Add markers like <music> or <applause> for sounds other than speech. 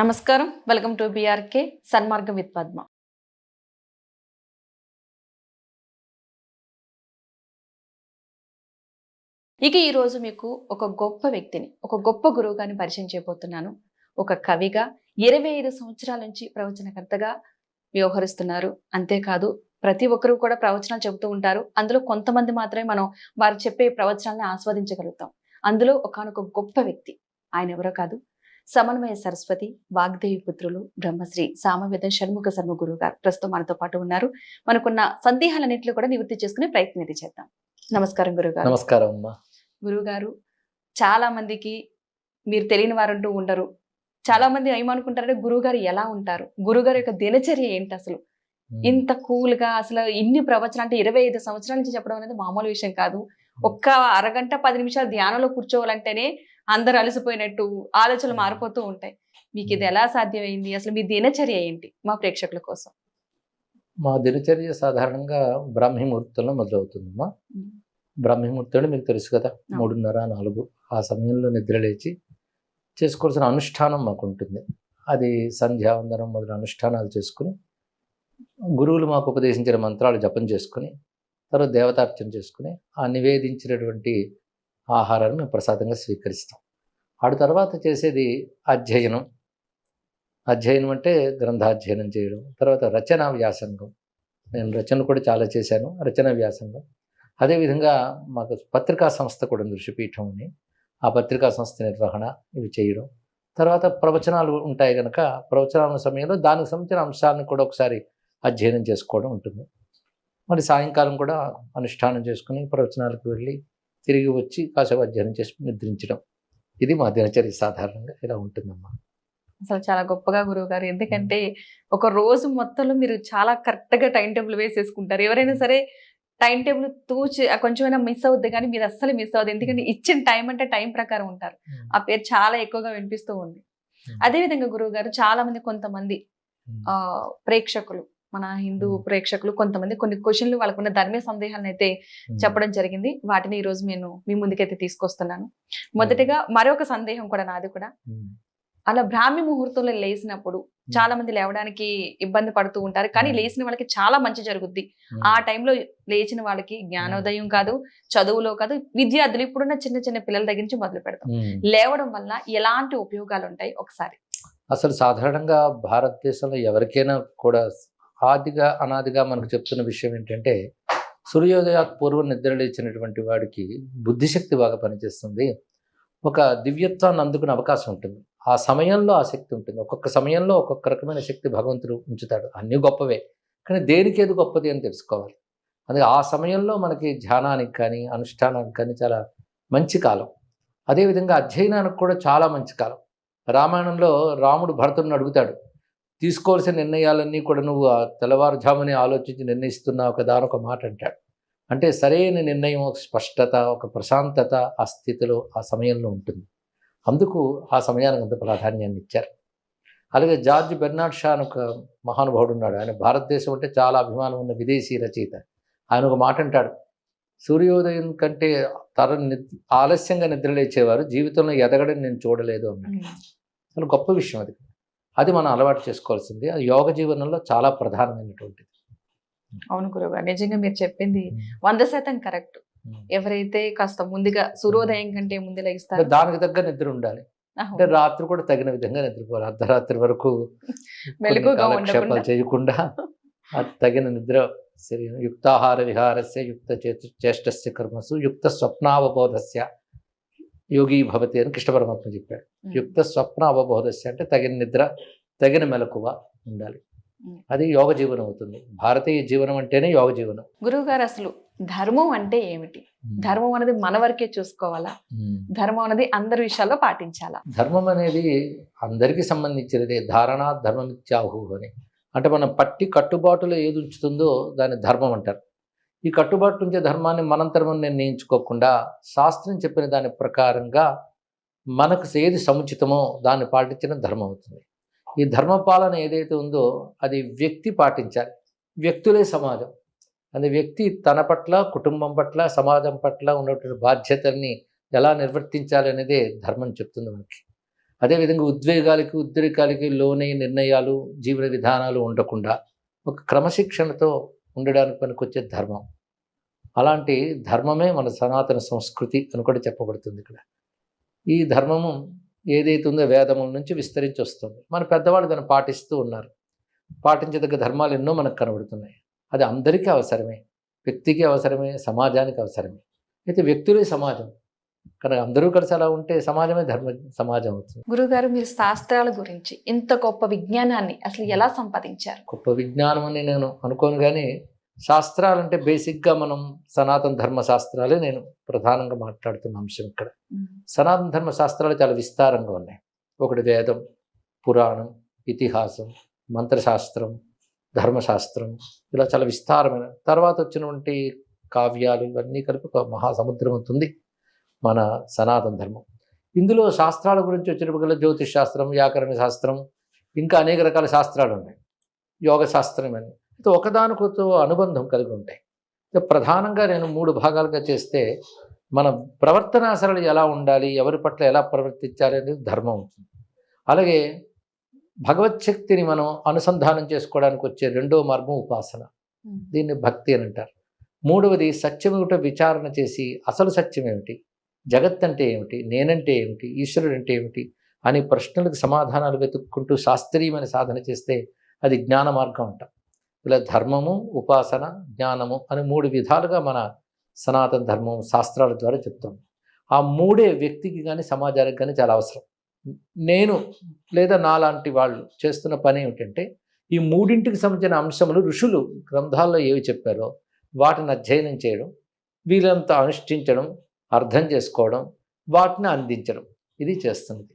నమస్కారం. Welcome to BRK Sanmargam with Padma. ఇక ఈరోజు మీకు ఒక గొప్ప వ్యక్తిని ఒక గొప్ప గురువుగాని పరిచయం చేయబోతున్నాను. ఒక కవిగా ఇరవై ఐదు సంవత్సరాల నుంచి ప్రవచనకర్తగా వ్యవహరిస్తున్నారు. అంతేకాదు ప్రతి ఒక్కరూ కూడా ప్రవచనాలు చెబుతూ ఉంటారు. అందులో కొంతమంది మాత్రమే మనం వారు చెప్పే ప్రవచనాలను ఆస్వాదించగలుగుతాం. అందులో ఒకనొక గొప్ప వ్యక్తి ఆయన ఎవరో కాదు సమన్వయ సరస్వతి వాగ్దేవి పుత్రులు బ్రహ్మశ్రీ సామవేద షణ్ముఖ శర్మ గురువు గారు ప్రస్తుతం మనతో పాటు ఉన్నారు. మనకున్న సందేహాలన్నింటిలో కూడా నివృత్తి చేసుకునే ప్రయత్నం అయితే చేద్దాం. నమస్కారం గురుగారు. నమస్కారం అమ్మా. గురువు గారు చాలా మందికి మీరు తెలియని వారంటూ ఉండరు. చాలా మంది ఏమనుకుంటారంటే గురువు గారు ఎలా ఉంటారు? గురుగారు యొక్క దినచర్య ఏంటి అసలు? ఇంత కూల్గా అసలు ఇన్ని ప్రవచనాలు అంటే ఇరవై ఐదు సంవత్సరాల నుంచి చెప్పడం అనేది మామూలు విషయం కాదు. ఒక్క అరగంట పది నిమిషాలు ధ్యానంలో కూర్చోవాలంటేనే అందరు అలసిపోయినట్టు ఆలోచనలు మారిపోతూ ఉంటాయి. మీకు ఇది ఎలా సాధ్యమైంది? అసలు మీ దినచర్య ఏంటి? మా ప్రేక్షకుల కోసం. మా దినచర్య సాధారణంగా బ్రాహ్మీ ముహూర్తంలో మొదలవుతుందమ్మా. బ్రాహ్మీ ముహూర్తంలో మీకు తెలుసు కదా మూడున్నర నాలుగు ఆ సమయంలో నిద్ర లేచి చేసుకోవాల్సిన అనుష్ఠానం మాకు ఉంటుంది అది సంధ్యావందనం మొదలు అనుష్ఠానాలు చేసుకుని గురువులు మాకు ఉపదేశించిన మంత్రాలు జపం చేసుకుని తర్వాత దేవతార్చన చేసుకుని ఆ నివేదించినటువంటి ఆహారాన్ని మేము ప్రసాదంగా స్వీకరిస్తాం. ఆడు తర్వాత చేసేది అధ్యయనం. అధ్యయనం అంటే గ్రంథాధ్యయనం చేయడం తర్వాత రచనా వ్యాసంగం. నేను రచన కూడా చాలా చేశాను రచన వ్యాసంగం. అదేవిధంగా మాకు పత్రికా సంస్థ కూడా ఉంది ఋషిపీఠం అని. ఆ పత్రికా సంస్థ నిర్వహణ ఇవి చేయడం. తర్వాత ప్రవచనాలు ఉంటాయి కనుక ప్రవచనాల సమయంలో దానికి సంబంధించిన అంశాలను కూడా ఒకసారి అధ్యయనం చేసుకోవడం ఉంటుంది. మరి సాయంకాలం కూడా అనుష్ఠానం చేసుకుని ప్రవచనాలకు వెళ్ళి తిరిగి వచ్చి కాసేపు అధ్యయనం చేసి నిద్రించడం. ఇది మా దినచర్య సాధారణంగా ఇలా ఉంటుందమ్మా. అసలు చాలా గొప్పగా గురువు గారు ఎందుకంటే ఒక రోజు మొత్తంలో మీరు చాలా కరెక్ట్గా టైం టేబుల్ వేసేసుకుంటారు. ఎవరైనా సరే టైం టేబుల్ తూచి కొంచెమైనా మిస్ అవుద్ది కానీ మీరు అస్సలు మిస్ అవ్వదు ఎందుకంటే ఇచ్చిన టైం అంటే టైం ప్రకారం ఉంటారు. ఆ పేరు చాలా ఎక్కువగా వినిపిస్తూ ఉంది. అదే విధంగా గురువు గారు చాలా మంది కొంతమంది ఆ ప్రేక్షకులు మన హిందూ. ప్రేక్షకులు కొంతమంది కొన్ని క్వశ్చన్లు వాళ్ళకున్న ధర్మీయ సందేహాలను అయితే చెప్పడం జరిగింది. వాటిని ఈ రోజు నేను మీ ముందుకైతే తీసుకొస్తున్నాను. మొదటిగా మరొక సందేహం కూడా నాది కూడా. అలా బ్రాహ్మీ ముహూర్తంలో లేచినప్పుడు చాలా మంది లేవడానికి ఇబ్బంది పడుతూ ఉంటారు. కానీ. లేచిన వాళ్ళకి చాలా మంచి జరుగుద్ది. ఆ టైంలో లేచిన వాళ్ళకి జ్ఞానోదయం కాదు చదువులో కాదు విద్యార్థులు ఇప్పుడున్న చిన్న చిన్న పిల్లల దగ్గర నుంచి మొదలు పెడతాం. లేవడం వల్ల ఎలాంటి ఉపయోగాలు ఉంటాయి ఒకసారి. అసలు సాధారణంగా భారతదేశంలో ఎవరికైనా కూడా ఆదిగా అనాదిగా మనకు చెప్తున్న విషయం ఏంటంటే సూర్యోదయ పూర్వం నిద్ర లేచినటువంటి వాడికి బుద్ధిశక్తి బాగా పనిచేస్తుంది. ఒక దివ్యత్వాన్ని అందుకునే అవకాశం ఉంటుంది. ఆ సమయంలో ఆ శక్తి ఉంటుంది. ఒక్కొక్క సమయంలో ఒక్కొక్క రకమైన శక్తి భగవంతుడు ఉంచుతాడు. అన్నీ గొప్పవే. కానీ దేనికి ఏది గొప్పది అని తెలుసుకోవాలి. అందుకే ఆ సమయంలో మనకి ధ్యానానికి కానీ అనుష్ఠానానికి కానీ చాలా మంచి కాలం. అదేవిధంగా అధ్యయనానికి కూడా చాలా మంచి కాలం. రామాయణంలో రాముడు భరతుడిని అడుగుతాడు. తీసుకోవాల్సిన నిర్ణయాలన్నీ కూడా నువ్వు ఆ తెల్లవారుజామునే ఆలోచించి నిర్ణయిస్తున్నావు కదా అని ఒక మాట అంటాడు. అంటే సరైన నిర్ణయం ఒక స్పష్టత ఒక ప్రశాంతత ఆ స్థితిలో ఆ సమయంలో ఉంటుంది. అందుకు ఆ సమయానికి అంత ప్రాధాన్యాన్ని ఇచ్చారు. అలాగే జార్జ్ బెర్నాడ్ షా అని ఒక మహానుభావుడు ఉన్నాడు. ఆయన భారతదేశం అంటే చాలా అభిమానం ఉన్న విదేశీ రచయిత. ఆయన ఒక మాట అంటాడు. సూర్యోదయం కంటే తర ఆలస్యంగా నిద్రలేచేవారు. జీవితంలో ఎదగడం నేను చూడలేదు అన్నాడు. చాలా గొప్ప విషయం అది. అది మనం అలవాటు చేసుకోవాల్సింది. అది యోగ జీవనంలో చాలా ప్రధానమైనటువంటిది. అవును గురువు గారు. నిజంగా మీరు చెప్పింది వంద శాతం కరెక్ట్. ఎవరైతే కాస్త ముందుగా సూర్యోదయం కంటే ముందు అంటే లేస్తారు దానికి తగ్గ నిద్ర ఉండాలి. అంటే రాత్రి కూడా తగిన విధంగా నిద్రపోవాలి. అర్ధరాత్రి వరకు <laughs> కాలక్షేపాలు చేయకుండా తగిన నిద్ర శరీరం. యుక్తాహార విహారస్య యుక్త చేతు చేష్టస్య కర్మసు యుక్త స్వప్నావబోధస్య. యోగి భవతి అని కృష్ణ పరమాత్మ చెప్పాడు. యుక్త స్వప్న అవబోధస్య అంటే తగిన నిద్ర తగిన మెలకువ ఉండాలి. అది యోగ జీవనం అవుతుంది. భారతీయ జీవనం అంటేనే యోగ జీవనం. గురువు గారు అసలు ధర్మం అంటే ఏమిటి? ధర్మం అనేది మన వరకే చూసుకోవాలా. ధర్మం అనేది అందరి విషయాల్లో పాటించాలా? ధర్మం అనేది అందరికీ సంబంధించినదే. ధారణ ధర్మమిత్యాహు అని. అంటే మనం పట్టి కట్టుబాటులో ఏది ఉంచుతుందో దాన్ని ధర్మం అంటారు. ఈ కట్టుబాటు ఉంచే ధర్మాన్ని మనంతరం నిర్ణయించుకోకుండా శాస్త్రం చెప్పిన దాని ప్రకారంగా మనకు ఏది సముచితమో దాన్ని పాటించడం ధర్మం అవుతుంది ఈ ధర్మపాలన ఏదైతే ఉందో అది వ్యక్తి పాటించాలి. వ్యక్తులే సమాజం. అది వ్యక్తి తన పట్ల కుటుంబం పట్ల సమాజం పట్ల ఉన్నటువంటి బాధ్యతల్ని ఎలా నిర్వర్తించాలి అనేదే ధర్మం చెప్తుంది మనకి. అదేవిధంగా ఉద్వేగాలకి ఉద్రేకాలకి లోనే నిర్ణయాలు జీవన విధానాలు ఉండకుండా ఒక క్రమశిక్షణతో ఉండడానికి పనికొచ్చే ధర్మం. అలాంటి ధర్మమే మన సనాతన సంస్కృతి అని కూడా చెప్పబడుతుంది ఇక్కడ. ఈ ధర్మము ఏదైతే ఉందో వేదముల నుంచి విస్తరించి వస్తుంది మన పెద్దవాళ్ళు దాన్ని పాటిస్తూ ఉన్నారు. పాటించదగ్గ ధర్మాలు ఎన్నో మనకు కనబడుతున్నాయి. అది అందరికీ అవసరమే. వ్యక్తికి అవసరమే. సమాజానికి అవసరమే. అయితే వ్యక్తులే సమాజం. కనుక అందరూ కలిసి అలా ఉంటే సమాజమే ధర్మ సమాజం అవుతుంది. గురుగారు మీరు శాస్త్రాల గురించి ఇంత గొప్ప విజ్ఞానాన్ని అసలు ఎలా సంపాదించారు? గొప్ప విజ్ఞానం అని నేను అనుకోను కానీ శాస్త్రాలంటే బేసిక్గా మనం సనాతన ధర్మ శాస్త్రాలే నేను ప్రధానంగా మాట్లాడుతున్న అంశం ఇక్కడ. సనాతన ధర్మ శాస్త్రాలు చాలా విస్తారంగా ఉన్నాయి. ఒకటి వేదం పురాణం ఇతిహాసం మంత్రశాస్త్రం ధర్మశాస్త్రం ఇలా చాలా విస్తారమైన తర్వాత వచ్చినటువంటి కావ్యాలు ఇవన్నీ కలిపి ఒక మహాసముద్రం అవుతుంది. మన సనాతన ధర్మం. ఇందులో శాస్త్రాల గురించి వచ్చినప్పుడు జ్యోతిష్ శాస్త్రం వ్యాకరణ శాస్త్రం ఇంకా అనేక రకాల శాస్త్రాలు ఉన్నాయి. యోగ శాస్త్రం అని. అయితే ఒకదానికొతో అనుబంధం కలిగి ఉంటాయి. ప్రధానంగా నేను మూడు భాగాలుగా చేస్తే మన ప్రవర్తనాసరలు ఎలా ఉండాలి ఎవరి పట్ల ఎలా ప్రవర్తించాలి అనేది ధర్మం అవుతుంది. అలాగే భగవత్ శక్తిని మనం అనుసంధానం చేసుకోవడానికి వచ్చే రెండో మార్గం ఉపాసన. దీన్ని భక్తి అని అంటారు. మూడవది సత్యమేమిటో విచారణ చేసి అసలు సత్యం ఏమిటి జగత్ అంటే ఏమిటి? నేనంటే ఏమిటి? ఈశ్వరుడు అంటే ఏమిటి? అని ప్రశ్నలకు సమాధానాలు వెతుక్కుంటూ శాస్త్రీయమైన సాధన చేస్తే అది జ్ఞాన మార్గం అంట. ఇలా ధర్మము ఉపాసన జ్ఞానము అని మూడు విధాలుగా మన సనాతన ధర్మం శాస్త్రాల ద్వారా చెప్తాం. ఆ మూడే వ్యక్తికి కానీ సమాజానికి కానీ చాలా అవసరం. నేను లేదా నాలాంటి వాళ్ళు చేస్తున్న పని ఏమిటంటే ఈ మూడింటికి సంబంధించిన అంశములు ఋషులు గ్రంథాల్లో ఏవి చెప్పారో వాటిని అధ్యయనం చేయడం వీళ్ళంతా అనుష్ఠించడం అర్థం చేసుకోవడం వాటిని అందించడం. ఇది చేస్తుంది.